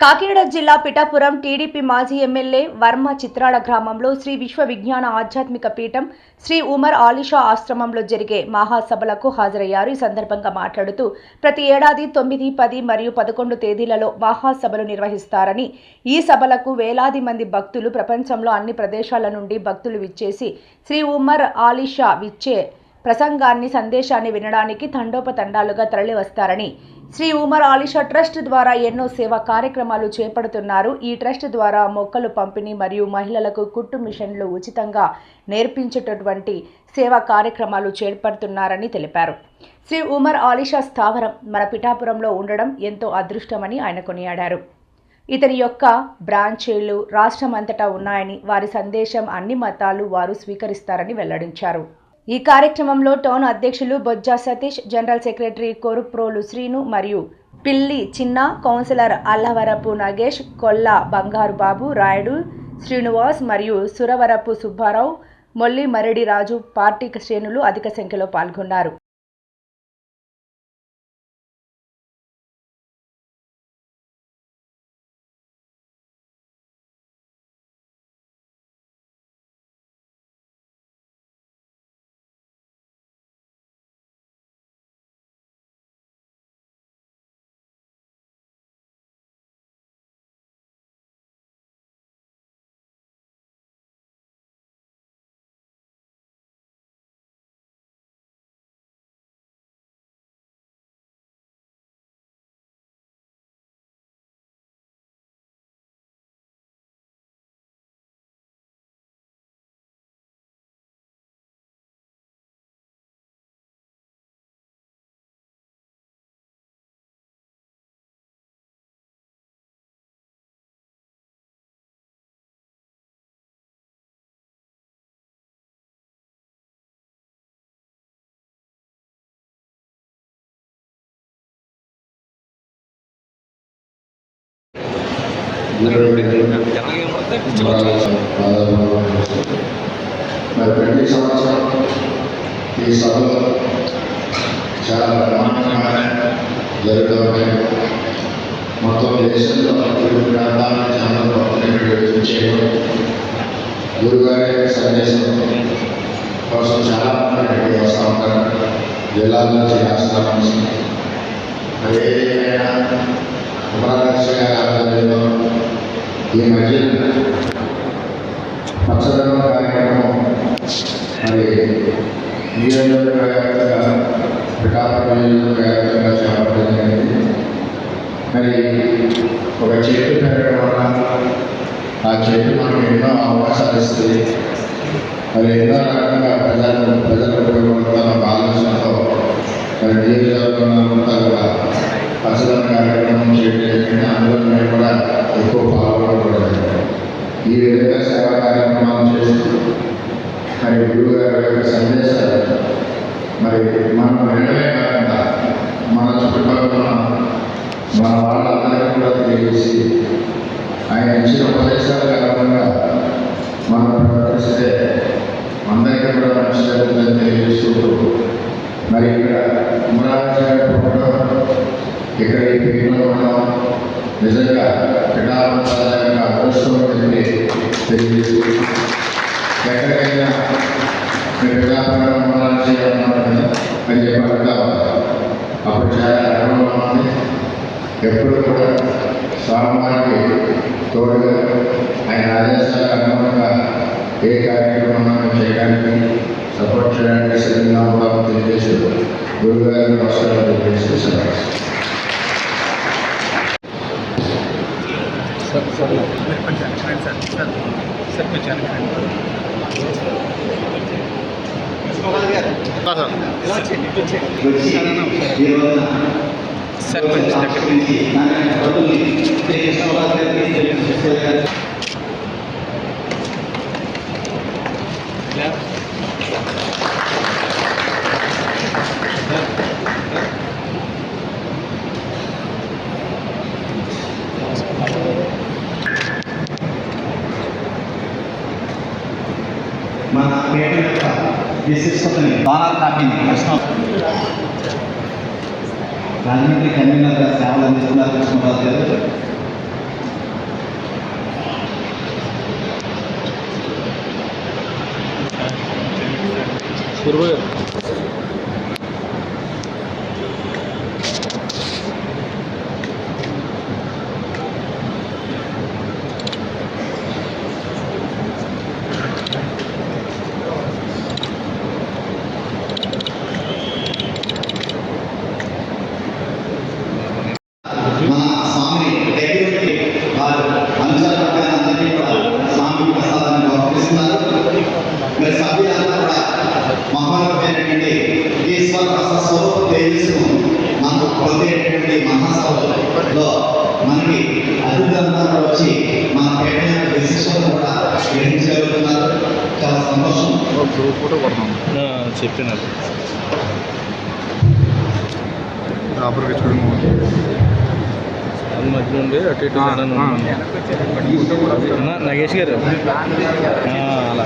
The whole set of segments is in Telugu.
కాకినాడ జిల్లా పిఠాపురం టీడీపీ మాజీ ఎమ్మెల్యే వర్మ చిత్రాల గ్రామంలో శ్రీ విశ్వ విజ్ఞాన ఆధ్యాత్మిక పీఠం శ్రీ ఉమర్ ఆలిషా ఆశ్రమంలో జరిగే మహాసభలకు హాజరయ్యారు. ఈ సందర్భంగా మాట్లాడుతూ ప్రతి ఏడాది తొమ్మిది పది మరియు పదకొండు తేదీలలో మహాసభలు నిర్వహిస్తారని ఈ సభలకు వేలాది మంది భక్తులు ప్రపంచంలో అన్ని ప్రదేశాల నుండి భక్తులు విచ్చేసి శ్రీ ఉమర్ ఆలిషా విచ్చే ప్రసంగాన్ని సందేశాన్ని వినడానికి తండోపతండాలుగా తరలివస్తారని శ్రీ ఉమర్ ఆలిషా ట్రస్ట్ ద్వారా ఎన్నో సేవా కార్యక్రమాలు చేపడుతున్నారు. ఈ ట్రస్ట్ ద్వారా మొక్కలు పంపిణీ మరియు మహిళలకు కుట్టు మిషన్లు ఉచితంగా నేర్పించేటటువంటి సేవా కార్యక్రమాలు చేపడుతున్నారని తెలిపారు. శ్రీ ఉమర్ ఆలిషా స్థావరం మన పిఠాపురంలో ఉండడం ఎంతో అదృష్టమని ఆయన కొనియాడారు. ఇతని యొక్క బ్రాంచీలు రాష్ట్రమంతటా ఉన్నాయని వారి సందేశం అన్ని మతాలు వారు స్వీకరిస్తారని వెల్లడించారు. ఈ కార్యక్రమంలో టౌన్ అధ్యక్షులు బొజ్జా సతీష్ జనరల్ సెక్రటరీ కొరుప్రోలు శ్రీను మరియు పిల్లి చిన్న కౌన్సిలర్ అల్లవరపు నగేష్ కొల్ల బంగారు బాబు రాయుడు శ్రీనివాస్ మరియు సురవరపు సుబ్బారావు మొల్లి మరడి రాజు పార్టీ శ్రేణులు అధిక సంఖ్యలో పాల్గొన్నారు. మరి ప్రతి సంవత్సరం ఈ సభలో చాలా బ్రహ్మాండంగా జరుగుతుంది మొత్తం దేశంలో వివిధ ప్రాంతాల నుంచి అందరూ భక్తులు చేయడం గురుగారి సందేశం కోసం చాలా మంది ఇక్కడికి వస్తూ ఉంటారు జిల్లాల నుంచి రాష్ట్రాల నుంచి మరి ఏదైనా ఉపరాధ్యక్ష గారి ఆధ్వర్యంలో ఈ మధ్యన పచ్చదనం కార్యక్రమం మరి నియోజకవర్గ పిఠాపురం నియోజకవర్గంగా చేపట్టడం జరిగింది మరి ఒక చెట్టు పెరగడం వల్ల ఆ చెట్టు మనకు ఎన్నో అవకాశాలు ఇస్తుంది మరి ఎన్నో రకంగా ప్రజలు ప్రజలకు ఉపయోగపడుతున్న ఒక మరి నియోజకవర్గంలో కూడా పచ్చదనం కార్యక్రమం చేయడం అందులో మేము కూడా ఎక్కువ పాల్గొనకూడదు ఈ విధంగా సేవా కార్యక్రమాలు చేస్తూ మరి గురువు గారి యొక్క సందేశాలు మరి మనం వినడమే కాకుండా మన చుట్టుపక్కల మన వాళ్ళందరికీ కూడా తెలియజేసి ఆయన ఇచ్చిన ఉపదేశాల కారణంగా మనం ప్రవర్తిస్తే అందరికీ కూడా మంచి జరుగుతుందని తెలియజేస్తూ మరి ఇక్కడ ఉమరాజు గారి ఫోటో ఇక్కడ ఈ పేరులో ఉండడం నిజంగా క్రీడావంతాలకు అదృష్టం ఉంటుంది తెలియజేస్తూ ఎక్కడికైనా మీ క్రీడాపరం ఉండాలని చేయాలన్నారు కదా అని చెప్పాలి అప్పుడు చాలా అనుభవం ఉంది. ఎప్పుడు కూడా స్వామివారికి తోడుగా ఆయన ఆదేశాల అనుగుణంగా ఏ కార్యక్రమం చేయడానికి సపోర్ట్ చేయడానికి సిద్ధంగా ఉంటామని తెలియజేస్తూ గురుగారిని నమస్కారం తెలియజేస్తూ मेरे को जाना है सर सर सर को जाना है सरपंच విశిష్టతని బాణాలు తాకింది కృష్ణ రాజమండ్రి కన్వీనర్గా సేవలు అందిస్తున్నారు కృష్ణరాజు గారు మన చెప్పినారు. అది మధ్య ఉండి అటు ఇటు నగేష్ గారు? ఆ, అలా.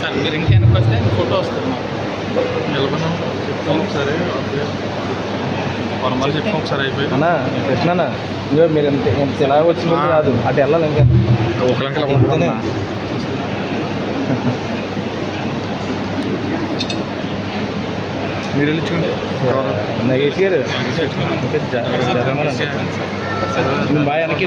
సార్ మీరు ఇంకెనక్కి వస్తే ఫోటో వస్తుంది నిలబడినాం చెప్తాం సరే ఒకసారి అయిపోయి అన్న కృష్ణ అన్న ఇదిగో మీరు ఎంత ఎంత ఇలా వచ్చింది కాదు. అటు వెళ్ళాలి ఇంకా. ఒకరికి ఇంతనే. మీరు వెళ్ళించుకోండి. నగేష్ గారు. ఇంకా బాగా వెనక్కి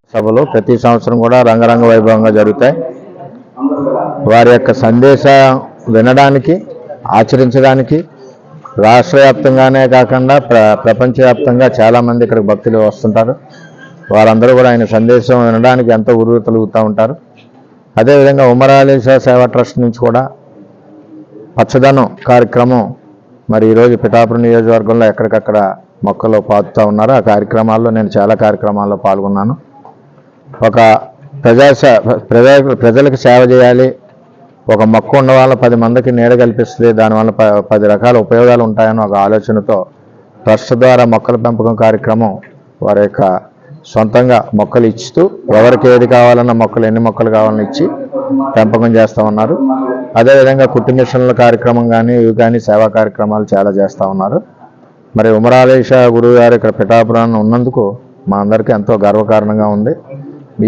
సభలు ప్రతి సంవత్సరం కూడా రంగరంగ వైభవంగా జరుగుతాయి. వారి యొక్క సందేశం వినడానికి ఆచరించడానికి రాష్ట్ర వ్యాప్తంగానే కాకుండా ప్ర ప్రపంచవ్యాప్తంగా చాలామంది ఇక్కడికి భక్తులు వస్తుంటారు. వారందరూ కూడా ఆయన సందేశం వినడానికి ఎంతో ఉరువు తొలుగుతూ ఉంటారు. అదేవిధంగా ఉమరాలేశ్వర సేవా ట్రస్ట్ నుంచి కూడా పచ్చదనం కార్యక్రమం మరి ఈరోజు పిఠాపురం నియోజకవర్గంలో ఎక్కడికక్కడ మొక్కలు పాతుతూ ఉన్నారు ఆ కార్యక్రమాల్లో నేను చాలా కార్యక్రమాల్లో పాల్గొన్నాను. ఒక ప్రజా ప్రజా ప్రజలకు సేవ చేయాలి. ఒక మొక్క ఉన్న వాళ్ళ పది మందికి నీడ కల్పిస్తుంది. దానివల్ల ప పది రకాల ఉపయోగాలు ఉంటాయని ఒక ఆలోచనతో ట్రస్ట్ ద్వారా మొక్కల పెంపకం కార్యక్రమం వారి యొక్క సొంతంగా మొక్కలు ఇస్తూ ఎవరికి ఏది కావాలన్న మొక్కలు ఎన్ని మొక్కలు కావాలని ఇచ్చి పెంపకం చేస్తూ ఉన్నారు. అదేవిధంగా కుట్టు మిషన్ల కార్యక్రమం కానీ ఇవి కానీ సేవా కార్యక్రమాలు చాలా చేస్తూ ఉన్నారు. మరి ఉమరాలేష గురువు గారు ఇక్కడ పిఠాపురాన్ని ఉన్నందుకు మా అందరికీ ఎంతో గర్వకారణంగా ఉంది.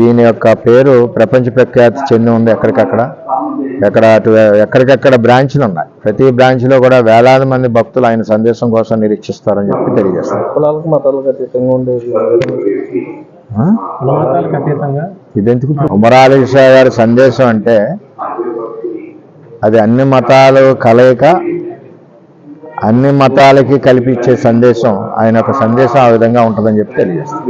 ఈయన యొక్క పేరు ప్రపంచ ప్రఖ్యాతి చెంది ఉంది ఎక్కడికక్కడ. ఎక్కడ అటు ఎక్కడికెక్కడ బ్రాంచ్లు ఉన్నాయి. ప్రతి బ్రాంచ్లో కూడా వేలాది మంది భక్తులు ఆయన సందేశం కోసం నిరీక్షిస్తారని చెప్పి తెలియజేస్తారు. ఇదెందుకు? ఉమరాలేశ గారి సందేశం అంటే అది అన్ని మతాలు కలయిక అన్ని మతాలకి కల్పించే సందేశం ఆయన యొక్క సందేశం ఆ విధంగా ఉంటుందని చెప్పి తెలియజేస్తారు.